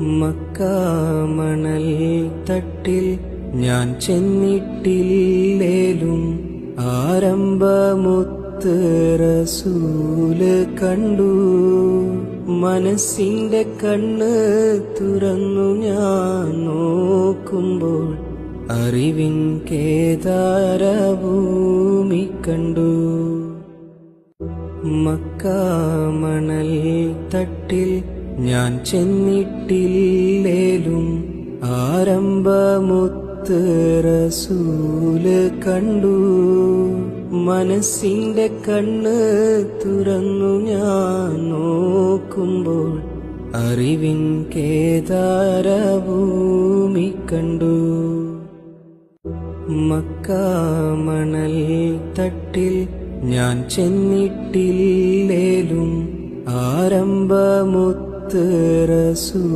മക്കാമണൽ തട്ടിൽ ഞാൻ ചെന്നിട്ടില്ലേലും ആരംഭമുത്ത് റസൂൽ കണ്ടു. മനസ്സിന്റെ കണ്ണ് തുറന്നു ഞാൻ നോക്കുമ്പോൾ അറിവിൻ കേദാരഭൂമി കണ്ടു. മക്കാമണൽ തട്ടിൽ ഞാൻ ചെന്നിട്ടില്ലേലും ആരംഭമുത്ത് റസൂൽ കണ്ടു. മനസ്സിന്റെ കണ്ണ് തുറന്നു ഞാൻ നോക്കുമ്പോൾ അറിവിൻ കേദാരഭൂമി കണ്ടു. മക്കാമണൽ തട്ടിൽ ഞാൻ ചെന്നിട്ടില്ലേലും ആരംഭമുത്ത് ter sua.